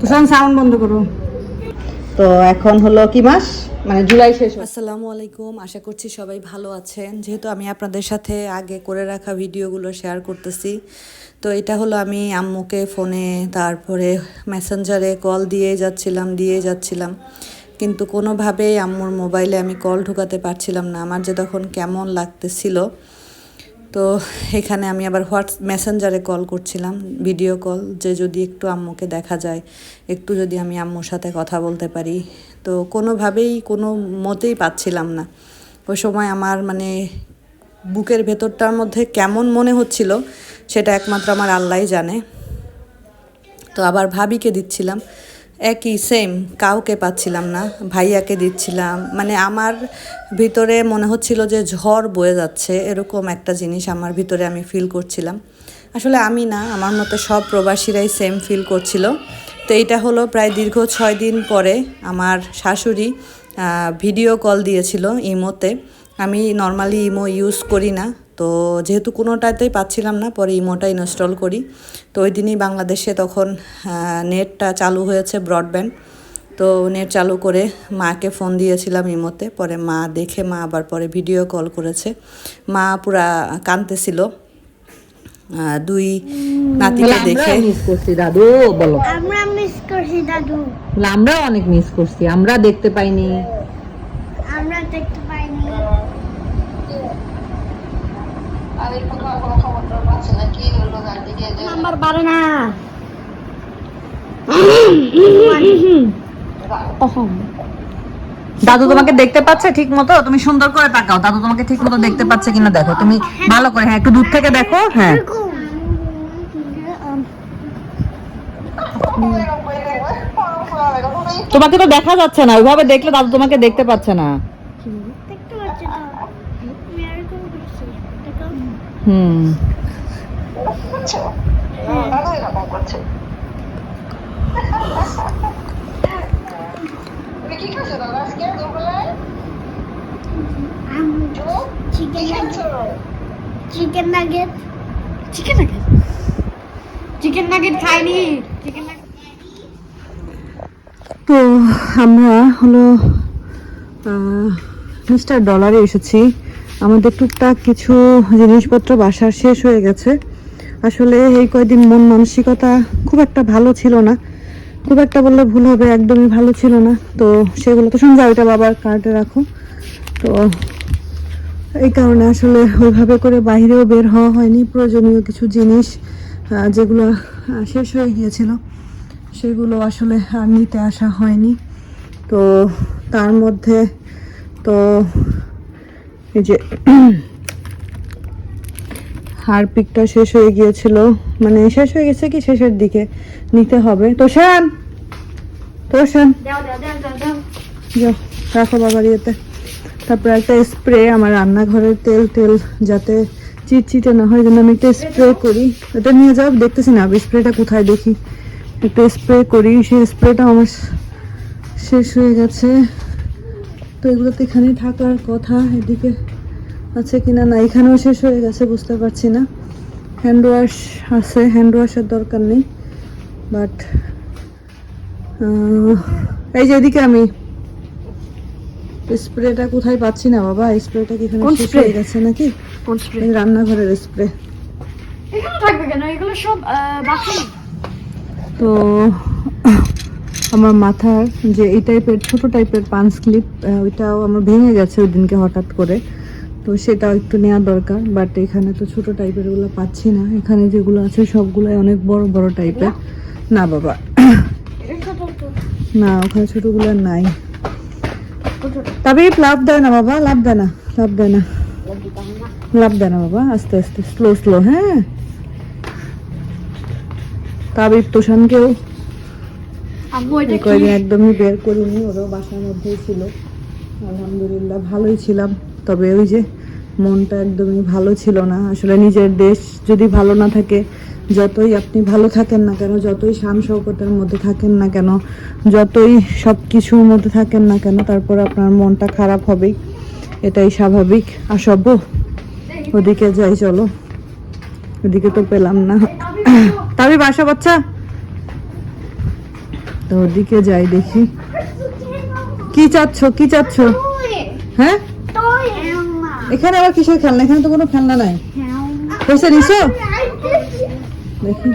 তুষান sound বন্ধ করো। তো এখন হলো কি মাস? মানে জুলাই শেষ আসসালামু আলাইকুম আশা করছি সবাই ভালো আছেন। যেহেতু আমি আপনাদের সাথে আগে করে রাখা ভিডিওগুলো শেয়ার করতেছি তো এটা হলো আমি আম্মুকে ফোনে তারপরে মেসেঞ্জারে কল দিয়ে যাচ্ছিলাম দিয়ে যাচ্ছিলাম। কিন্তু কোনোভাবেই আম্মুর মোবাইলে আমি কল ঢোকাতে পারছিলাম না। আমার যে তখন কেমন লাগতেছিল তো এখানে আমি আবার হোয়াটস, মেসেঞ্জারে কল করছিলাম, ভিডিও কল যে যদি একটু আম্মুকে দেখা যায়, একটু যদি আমি আম্মুর সাথে কথা বলতে পারি। তো কোনোভাবেই, কোনো মতেই পাচ্ছিলাম না। ওই সময় আমার মানে বুকের ভেতরটার মধ্যে কেমন মনে হচ্ছিল, সেটা একমাত্র আমার আল্লাহই জানে। তো আবার ভাবিকে দিচ্ছিলাম একই সেম কাউকে পাচ্ছিলাম না, ভাইয়াকে দিচ্ছিলাম। মানে আমার ভিতরে মনে হচ্ছিল যে ঝড় বয়ে যাচ্ছে, এরকম একটা জিনিস আমার ভিতরে আমি ফিল করছিলাম। আসলে আমি না, আমার মতো সব প্রবাসীরাই সেম ফিল করছিল। তো এইটা হলো প্রায় দীর্ঘ ছয় দিন পরে আমার শাশুড়ি ভিডিও কল দিয়েছিল ইমোতে। আমি নর্মালি ইমো ইউজ করি না তো যেহেতু কোনোটাতেই পাচ্ছিলাম না পরে ইমোটা ইনস্টল করি। তো ওই দিনই বাংলাদেশে তখন নেটটা চালু হয়েছে ব্রডব্যান্ড তো নেট চালু করে মাকে ফোন দিয়েছিলাম ইমোতে। পরে মা দেখে মা আবার পরে ভিডিও কল করেছে। মা পুরা কাঁদতেছিল। দুই নাতিকে দেখে মিস করছি দাদু বলো। আমরা মিস করছি দাদু। বলে, আমরাও অনেক মিস করছি আমরা দেখতে পাইনি আমরা দেখতে পাইনি নাম্বার বাড়ে না। দাদু তোমাকে দেখতে পাচ্ছে ঠিক মতো? তুমি সুন্দর করে তাকাও। দাদু তোমাকে ঠিক মতো দেখতে পাচ্ছে কিনা দেখো। তুমি ভালো করে হ্যাঁ একটু দূর থেকে দেখো হ্যাঁ। তোমাকে তো দেখা যাচ্ছে না। ওইভাবে দেখলে দাদু তোমাকে দেখতে পাচ্ছে না। দেখতে তো আমরা হলো মিস্টার ডলারে এসেছি। আমাদের টুকটাক কিছু জিনিসপত্র বাসার শেষ হয়ে গেছে। আসলে এই কয়দিন মন মানসিকতা খুব একটা ভালো ছিল না। খুব একটা বললে ভুল হবে, একদমই ভালো ছিল না। তো সেগুলো তো শুনতে ওইটা বাবার কার্ডে রাখো। তো এই কারণে আসলে ওইভাবে করে বাইরেও বের হওয়া হয়নি। প্রয়োজনীয় কিছু জিনিস যেগুলো শেষ হয়ে গিয়েছিল, সেগুলো আসলে আর নিতে আসা হয়নি। তো তার মধ্যে তো এই যে হারপিকটা শেষ হয়ে গিয়েছিল। মানে শেষ হয়ে গেছে কি শেষের দিকে নিতে হবে। তো শান তো শান দাও দাও দাও দাও দাও। যাও রাখো বাবার ইয়েতে। তারপরে একটা স্প্রে আমার রান্নাঘরের তেল তেল যাতে চিটচিটে না হয় জন্য আমি একটা স্প্রে করি। এটা নিয়ে যাও দেখতেছি না স্প্রেটা কোথায় দেখি। একটা স্প্রে করি সেই স্প্রেটা আমার শেষ হয়ে গেছে। তো এগুলো তো এখানেই থাকার কথা এদিকে আছে কিনা না এখানেও শেষ হয়ে গেছে বুঝতে পারছি না। হ্যান্ড ওয়াশ আছে হ্যান্ড ওয়াশের দরকার নেই। বাট এই যে এদিকে আমি। স্প্রেটা কোথায় পাচ্ছি না বাবা? স্প্রেটা কি এখানে শেষ হয়ে গেছে নাকি? কোন স্প্রে রান্নাঘরের স্প্রে এখানে থাকবে কেন? এগুলো সব বাথরুম তো আমার মাথার যে এই টাইপের ছোট টাইপের পান ক্লিপ ওইটাও আমার ভেঙে গেছে ওই দিনকে হঠাৎ করে। তো সেটাও একটু নেওয়া দরকার বাট এখানে তো ছোট টাইপের ওগুলো পাচ্ছি না। এখানে যেগুলো আছে সবগুলোই অনেক বড় বড় টাইপের না বাবা। না ওখানে ছোটগুলো নাই। তবে লাভ দেয় না বাবা লাভ দেয় না লাভ দেয় না। লাভ দেয় না বাবা আস্তে আস্তে স্লো স্লো হ্যাঁ। তাবিব তোষানকেও এটা একদমই বের করিনি ওরাও বাসার মধ্যেই ছিল। আলহামদুলিল্লাহ ভালোই ছিলাম। তবে ওই যে মনটা একদমই ভালো ছিল না। আসলে নিজের দেশ যদি ভালো না থাকে যতই আপনি ভালো থাকেন না কেন যতই শান শৌকতের মধ্যে থাকেন না কেন যতই সব কিছুর মধ্যে থাকেন না কেন তারপর আপনার মনটা খারাপ হবেই। এটাই স্বাভাবিক। আসব্য ওদিকে যাই চলো। ওদিকে তো পেলাম না। তবে বাসা বাচ্চা। তো ওদিকে যাই দেখি। কি চাচ্ছ কি চাচ্ছ? হ্যাঁ? এখানে আবার কিসের খেলনা? এখানে তো কোনো খেলনা নাই। পয়সা নিছো? দেখি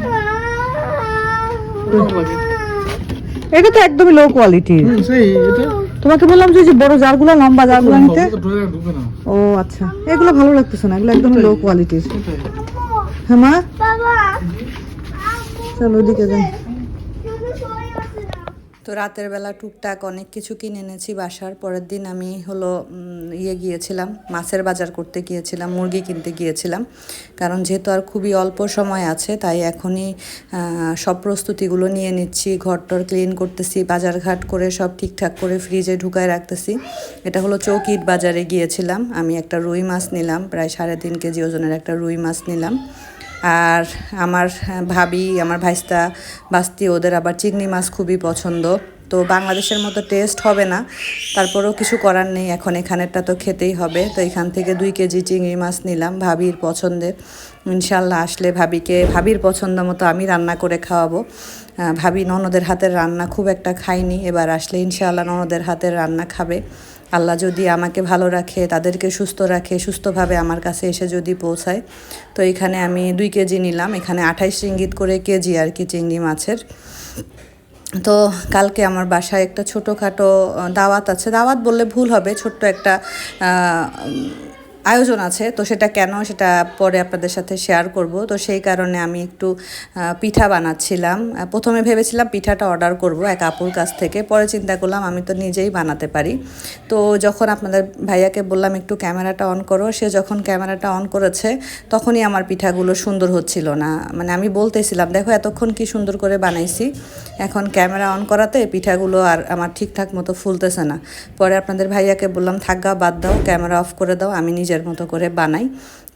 এটা তো একদমই লো কোয়ালিটির তোমাকে বললাম যে বড় জারগুলো লম্বা জারগুলো নিতে। ও আচ্ছা। এগুলো ভালো লাগতেছে না এগুলো একদম লো কোয়ালিটির হ্যাঁ মা? চলো ওদিকে যাই। তো রাতের বেলা টুকটাক অনেক কিছু কিনে এনেছি বাসার। পরের দিন আমি হলো ইয়ে গিয়েছিলাম, মাছের বাজার করতে গিয়েছিলাম, মুরগি কিনতে গিয়েছিলাম। কারণ যেহেতু আর খুবই অল্প সময় আছে, তাই এখনই সব প্রস্তুতিগুলো নিয়ে নিচ্ছি, ঘরটর ক্লিন করতেছি, বাজারঘাট করে সব ঠিকঠাক করে ফ্রিজে ঢুকায় রাখতেছি। এটা হলো চৌকিট বাজারে গিয়েছিলাম, আমি একটা রুই মাছ নিলাম, প্রায় সাড়ে তিন কেজি ওজনের একটা রুই মাছ নিলাম। আর আমার ভাবি, আমার ভাইস্তা, বাস্তি, ওদের আবার চিংড়ি মাছ খুবই পছন্দ। তো বাংলাদেশের মতো টেস্ট হবে না। তারপরেও কিছু করার নেই, এখন এখানেরটা তো খেতেই হবে। তো এখান থেকে দুই কেজি চিংড়ি মাছ নিলাম ভাবির পছন্দের। ইনশাল্লাহ আসলে ভাবিকে, ভাবির পছন্দ মতো আমি রান্না করে খাওয়াবো। ভাবি ননদের হাতের রান্না খুব একটা খাইনি এবার আসলে ইনশাল্লাহ ননদের হাতের রান্না খাবে। আল্লাহ যদি আমাকে ভালো রাখে, তাদেরকে সুস্থ রাখে, সুস্থভাবে আমার কাছে এসে যদি পৌঁছায়, তো এখানে আমি দুই কেজি নিলাম। এখানে আঠাইশ ইঙ্গিত করে কেজি আর কি চিংড়ি মাছের। তো কালকে আমার বাসায় একটা ছোটোখাটো দাওয়াত আছে। দাওয়াত বললে ভুল হবে, ছোট্ট একটা আয়োজন আছে, তো সেটা কেন সেটা পরে আপনাদের সাথে শেয়ার করব। তো সেই কারণে আমি একটু পিঠা বানাচ্ছিলাম। প্রথমে ভেবেছিলাম পিঠাটা অর্ডার করব এক আপুর কাছ থেকে, পরে চিন্তা করলাম আমি তো নিজেই বানাতে পারি। তো যখন আপনাদের ভাইয়াকে বললাম, একটু ক্যামেরাটা অন করো সে যখন ক্যামেরাটা অন করেছে, তখনই আমার পিঠাগুলো সুন্দর হচ্ছিল না। মানে আমি বলতেছিলাম, দেখো এতক্ষণ কি সুন্দর করে বানাইছি, এখন ক্যামেরা অন করাতে পিঠাগুলো আর আমার ঠিকঠাক মতো ফুলতেছে না। পরে আপনাদের ভাইয়াকে বললাম থাকগা বাদ দাও ক্যামেরা অফ করে দাও, আমি নিজের মতো করে বানাই।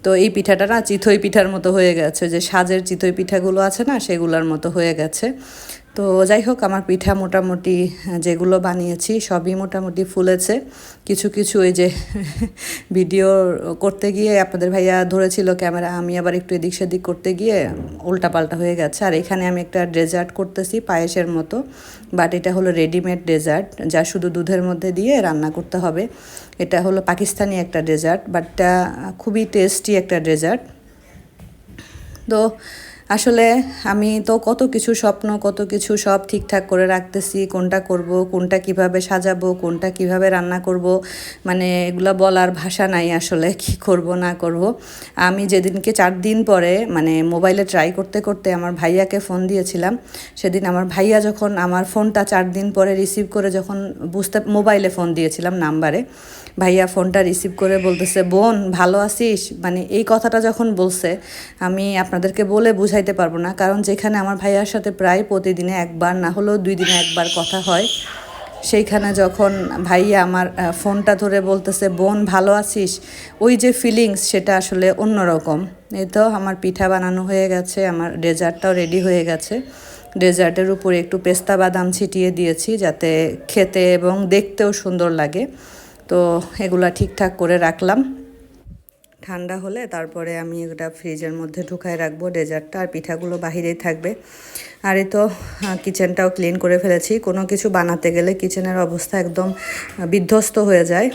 তো এই পিঠাটা না চিথই পিঠার মতো হয়ে গেছে। যে সাজের চিথই পিঠাগুলো আছে না, সেগুলোর মতো হয়ে গেছে। তো যাই হোক, আমার পিঠা মোটামুটি যেগুলো বানিয়েছি সবই মোটামুটি ফুলেছে। কিছু কিছু ওই যে ভিডিও করতে গিয়ে আপনাদের ভাইয়া ধরেছিল ক্যামেরা, আমি আবার একটু এদিক সেদিক করতে গিয়ে উল্টাপাল্টা হয়ে গেছে। আর এখানে আমি একটা ডেজার্ট করতেছি পায়েসের মতো, বাট এটা হলো রেডিমেড ডেজার্ট, যা শুধু দুধের মধ্যে দিয়ে রান্না করতে হবে। এটা হলো পাকিস্তানি একটা ডেজার্ট বাট এটা খুবই টেস্টি একটা ডেজার্ট। তো আসলে আমি তো কত কিছু স্বপ্ন, কত কিছু সব ঠিকঠাক করে রাখতেছি, কোনটা করব, কোনটা কীভাবে সাজাবো, কোনটা কীভাবে রান্না করব মানে এগুলো বলার ভাষা নাই আসলে কি করব, না করব। আমি যেদিনকে চার দিন পরে মানে মোবাইলে ট্রাই করতে করতে আমার ভাইয়াকে ফোন দিয়েছিলাম। সেদিন আমার ভাইয়া যখন আমার ফোনটা চার দিন পরে রিসিভ করে যখন বুঝতে, মোবাইলে ফোন দিয়েছিলাম নাম্বারে, ভাইয়া ফোনটা রিসিভ করে বলতেছে, বোন, ভালো আছিস? মানে এই কথাটা যখন বলছে, আমি আপনাদেরকে বলে বুঝাইতে পারব না। কারণ যেখানে আমার ভাইয়ার সাথে প্রায় প্রতিদিনে একবার, না হলেও দুই দিনে একবার কথা হয়, সেইখানে যখন ভাইয়া আমার ফোনটা ধরে বলতেছে, বোন, ভালো আছিস? ওই যে ফিলিংস সেটা আসলে অন্যরকম। এই তো আমার পিঠা বানানো হয়ে গেছে, আমার ডেজার্টটাও রেডি হয়ে গেছে। ডেজার্টের উপরে একটু পেস্তা বাদাম ছিটিয়ে দিয়েছি যাতে খেতে এবং দেখতেও সুন্দর লাগে। তো এগুলা ঠিকঠাক করে রাখলাম। ঠান্ডা হলে তারপরে আমি এটা ফ্রিজের মধ্যে ঢুকায় রাখব, ডেজার্টটা আর পিঠাগুলো বাহিরেই থাকবে। আর এই তো কিচেনটাও ক্লিন করে ফেলেছি। কোনো কিছু বানাতে গেলে কিচেনের অবস্থা একদম বিধ্বস্ত হয়ে যায়।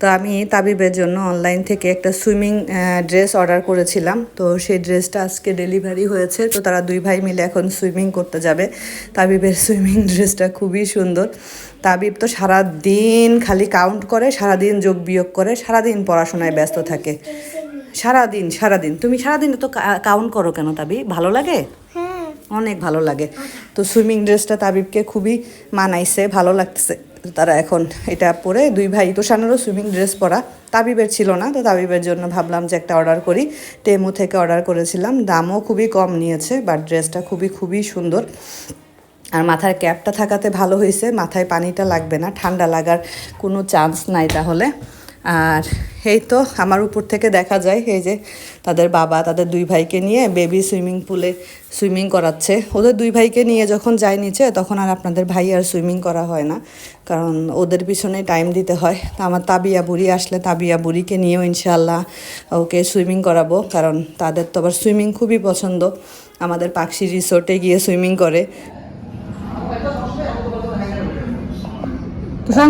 তো আমি তাবিবের জন্য অনলাইন থেকে একটা সুইমিং ড্রেস অর্ডার করেছিলাম। তো সেই ড্রেসটা আজকে ডেলিভারি হয়েছে। তো তারা দুই ভাই মিলে এখন সুইমিং করতে যাবে। তাবিবের সুইমিং ড্রেসটা খুবই সুন্দর। তাবিব তো সারা দিন খালি কাউন্ট করে সারা দিন যোগ বিয়োগ করে সারা দিন পড়াশোনায় ব্যস্ত থাকে। সারা দিন সারা দিন তুমি সারা দিন তো কাউন্ট করো কেন তাবি ভালো লাগে? হ্যাঁ। অনেক ভালো লাগে। তো সুইমিং ড্রেসটা তাবিবকে খুবই মানাইছে ভালো লাগতেছে। তারা এখন এটা পরে দুই ভাই তোষানেরও সুইমিং ড্রেস পরা। তাবিবের ছিল না, তো তাবিবের জন্য ভাবলাম যে একটা অর্ডার করি। টেমু থেকে অর্ডার করেছিলাম। দামও খুবই কম নিয়েছে বাট ড্রেসটা খুবই খুবই সুন্দর। আর মাথার ক্যাপটা থাকাতে ভালো হয়েছে, মাথায় পানিটা লাগবে না, ঠান্ডা লাগার কোনো চান্স নাই তাহলে। আর এই তো আমার উপর থেকে দেখা যায় এই যে তাদের বাবা, তাদের দুই ভাইকে নিয়ে বেবি সুইমিং পুলে সুইমিং করাচ্ছে। ওদের দুই ভাইকে নিয়ে যখন যায় নিচে, তখন আর আপনাদের ভাই আর সুইমিং করা হয় না। কারণ ওদের পিছনে টাইম দিতে হয়। তা আমার তাবিয়া বুড়ি আসলে তাবিয়া বুড়িকে নিয়েও ইনশাল্লাহ ওকে সুইমিং করাবো। কারণ তাদের তো আবার সুইমিং খুবই পছন্দ। আমাদের পাখি রিসোর্টে গিয়ে সুইমিং করে।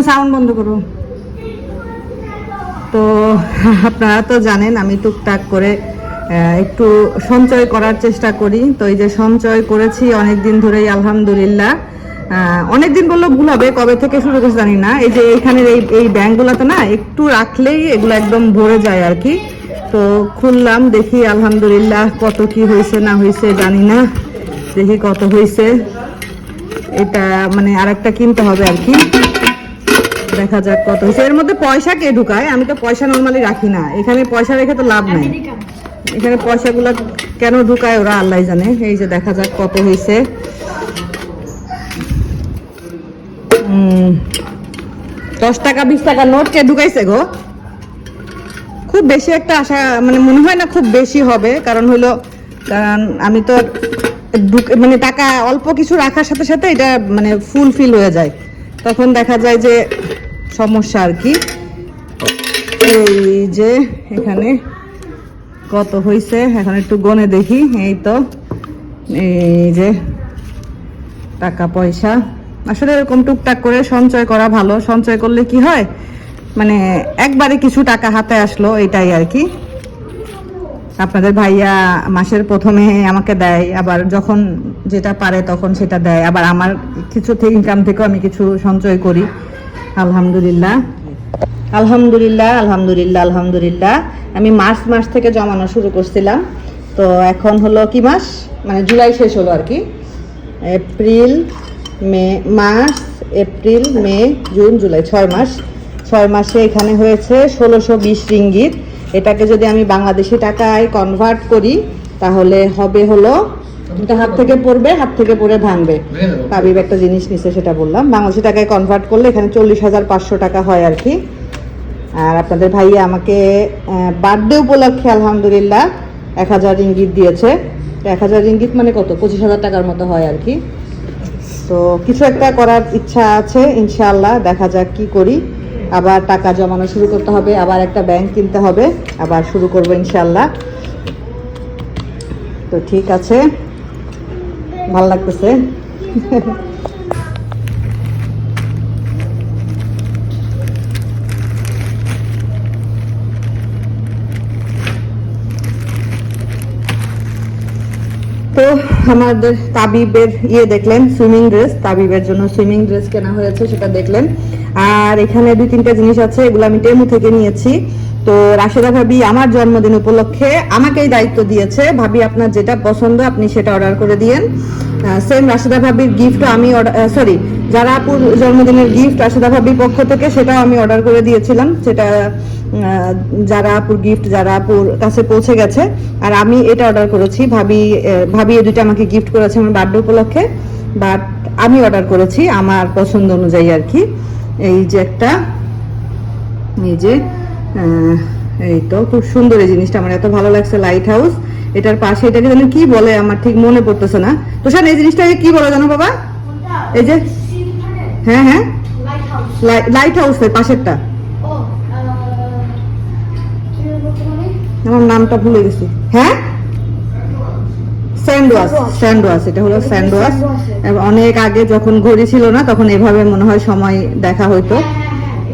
সাউন্ড বন্ধ করো। তো আপনারা তো জানেন, আমি টুকটাক করে একটু সঞ্চয় করার চেষ্টা করি। তো এই যে সঞ্চয় করেছি অনেক দিন ধরেই, আলহামদুলিল্লাহ। অনেক দিন বললেও ভুল হবে, কবে থেকে শুরু করছে জানি না। এই যে এইখানের এই এই ব্যাংকগুলোতে না, একটু রাখলেই এগুলো একদম ভরে যায় আর কি। তো খুললাম, দেখি আলহামদুলিল্লাহ কত কি হয়েছে, না হয়েছে, জানি না। দেখি কত হয়েছে। এটা মানে আরেকটা কিনতে হবে আর কি। দেখা যাক কত হয়েছে। এর মধ্যে পয়সা কে ঢুকায়? আমি তো পয়সা নর্মালি রাখি না। এখানে পয়সা রেখে তো লাভ নাই। এখানে পয়সাগুলো কেন ঢুকায় ওরা আল্লাহ জানে। এই যে দেখা যাক কত হয়েছে। দশ টাকা বিশ টাকা নোট কে ঢুকাইছে গো? খুব বেশি একটা আশা মানে মনে হয় না খুব বেশি হবে। কারণ হলো কারণ আমি তো মানে টাকা অল্প কিছু রাখার সাথে সাথে এটা মানে ফুল ফিল হয়ে যায়। তখন দেখা যায় যে সমস্যা আর কি। এই যে এখানে কত হয়েছে এখন একটু গনে দেখি, এই তো, এই যে টাকা পয়সা। আসলে এরকম টুকটাক করে সঞ্চয় করা ভালো, সঞ্চয় করলে কি হয়? মানে একবারে কিছু টাকা হাতে আসলো এটাই আর কি। আপনাদের ভাইয়া মাসের প্রথমে আমাকে দেয়, আবার যখন যেটা পারে তখন সেটা দেয়। আবার আমার কিছু থেকে ইনকাম থেকেও আমি কিছু সঞ্চয় করি। আলহামদুলিল্লাহ। আলহামদুলিল্লাহ আলহামদুলিল্লাহ আলহামদুলিল্লাহ। আমি মার্চ মাস থেকে জমানো শুরু করছিলাম। তো এখন হলো কি মাস? মানে জুলাই শেষ হলো আর কি। April, May, March, April, May, June, July, ছয় মাস। ছয় মাসে এখানে হয়েছে ষোলোশো বিশ রিঙ্গিত। এটাকে যদি আমি বাংলাদেশি টাকায় কনভার্ট করি তাহলে হবে হলো এটা হাত থেকে পড়বে হাত থেকে পড়ে ভাঙবে। পাবিব একটা জিনিস নিছে সেটা বললাম। বাংলাদেশি টাকায় কনভার্ট করলে এখানে চল্লিশ হাজার পাঁচশো টাকা হয় আর কি। আর আপনাদের ভাইয়া আমাকে বার্থডে উপলক্ষে আলহামদুলিল্লাহ এক হাজার রিঙ্গিত দিয়েছে। এক হাজার ইঙ্গিত মানে কত? পঁচিশ হাজার টাকার মতো হয় আর কি। তো কিছু একটা করার ইচ্ছা আছে ইনশাআল্লাহ। দেখা যাক কি করি। আবার টাকা জমানো শুরু করতে হবে, আবার একটা ব্যাংক কিনতে হবে, আবার শুরু করব ইনশাআল্লাহ। তো ঠিক আছে, ভালো লাগতেছে। তো আমাদের তাবিবের ইয়ে দেখলেন সুইমিং ড্রেস তাবিবের জন্য সুইমিং ড্রেস কেনা হয়েছে, সেটা দেখলেন। আর এখানে দুই তিনটা জিনিস আছে, এগুলো আমি টেমু থেকে নিয়েছি। তো রাশেদা ভাবি আমার জন্মদিন উপলক্ষে আমাকেই দায়িত্ব দিয়েছে। ভাবি, আপনার যেটা পছন্দ আপনি সেটা অর্ডার করে দিয়েন। সেম রাশেদা ভাবির গিফটও আমি সরি যারা জন্মদিনের গিফট রাশেদা ভাবির পক্ষ থেকে সেটাও আমি অর্ডার করে দিয়েছিলাম। সেটা যারা আপুর গিফট যারা আপুর কাছে পৌঁছে গেছে, আর আমি এটা অর্ডার করেছি। ভাবি ভাবি এই দুইটা আমাকে গিফট করেছে আমার বার্থডে উপলক্ষে বাট আমি অর্ডার করেছি আমার পছন্দ অনুযায়ী আর কি। এই যে একটা এই যে এই তো খুব সুন্দর এই জিনিসটা আমার এত ভালো লাগছে লাইট হাউস এটার পাশে এটাকে যেন কি বলে আমার ঠিক মনে পড়তেছে না। তো স্যার এই জিনিসটাকে কি বলে জানো বাবা? এই যে হ্যাঁ হ্যাঁ। লাইট হাউস পাশেরটা। আমার নামটা ভুলে গেছি। হ্যাঁ? স্যান্ডওয়াশ স্যান্ডওয়াশ এটা হলো স্যান্ডওয়াশ। অনেক আগে যখন ঘড়ি ছিল না তখন এভাবে মনে হয় সময় দেখা হইতো।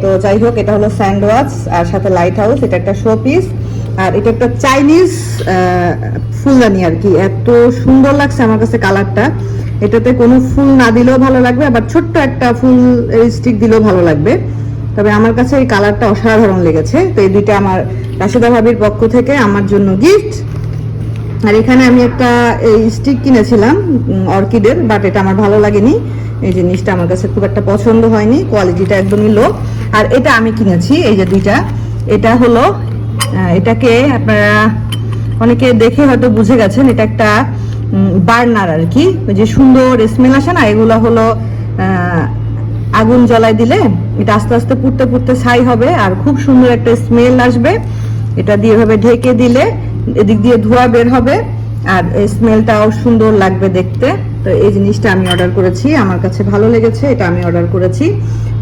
তো যাই হোক এটা হলো স্যান্ডওয়াচ আর সাথে লাইট হাউস এটা একটা শো পিস আর এটা একটা চাইনিজ ফুলদানি আর কি। এত সুন্দর লাগছে আমার কাছে কালারটা এটাতে কোনো ফুল না দিলেও ভালো লাগবে আবার ছোট্ট একটা ফুল স্টিক দিলেও ভালো লাগবে। তবে আমার কাছে এই কালারটা অসাধারণ লেগেছে। তো এই দুইটা আমার রাশেদা ভাবির পক্ষ থেকে আমার জন্য গিফট আর এখানে আমি একটা, এই স্টিক কিনেছিলাম অর্কিডের বাট এটা আমার ভালো লাগেনি। এই জিনিসটা আমার কাছে খুব একটা পছন্দ হয়নি কোয়ালিটিটা একদমই লো আর এটা আমি কিনেছি, এই যে দুইটা। এটা হলো এটাকে আপনারা অনেকে দেখে হয়তো বুঝে গেছেন, এটা একটা বার্নার আর কি। ওই যে সুন্দর স্মেল আসে না, এগুলো হলো আগুন জ্বলাই দিলে, এটা আস্তে আস্তে পুড়তে পুড়তে ছাই হবে, আর খুব সুন্দর একটা স্মেল আসবে। এটা দিয়ে এভাবে ঢেকে দিলে এদিক দিয়ে ধোঁয়া বের হবে আর স্মেলটাও সুন্দর লাগবে দেখতে। তো এই জিনিসটা আমি অর্ডার করেছি, আমার কাছে ভালো লেগেছে, এটা আমি অর্ডার করেছি।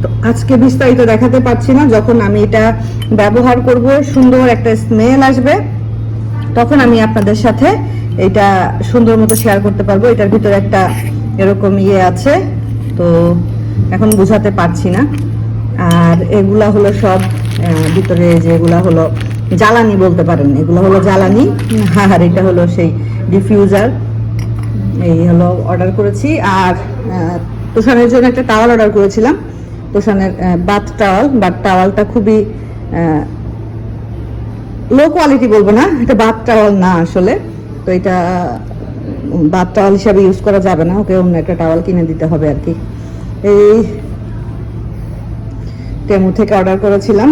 তো আজকে বিস্তারিত দেখাতে পারছি না, যখন আমি এটা ব্যবহার করব, সুন্দর একটা স্মেল আসবে, তখন আমি আপনাদের সাথে এটা সুন্দর মতো শেয়ার করতে পারব। এটার ভিতরে একটা এরকম ইয়ে আছে, তো এখন বুঝাতে পারছি না। আর এগুলা হলো সব ভিতরে যেগুলা হলো জ্বালানি বলতে পারেন, এগুলো হলো জ্বালানি। আর এটা হলো সেই ডিফিউজার এই হলো অর্ডার করেছি। আর তোষানের জন্য একটা টাওয়াল অর্ডার করেছিলাম। তোষানের বাথ টাওয়াল বাথ টাওয়ালটা খুবই লো কোয়ালিটি বলব না, এটা বাথ টাওয়াল না আসলে। তো এটা বাথ টাওয়াল হিসাবে ইউজ করা যাবে না, ওকে অন্য একটা টাওয়াল কিনে দিতে হবে আর কি। এই টেমু থেকে অর্ডার করেছিলাম।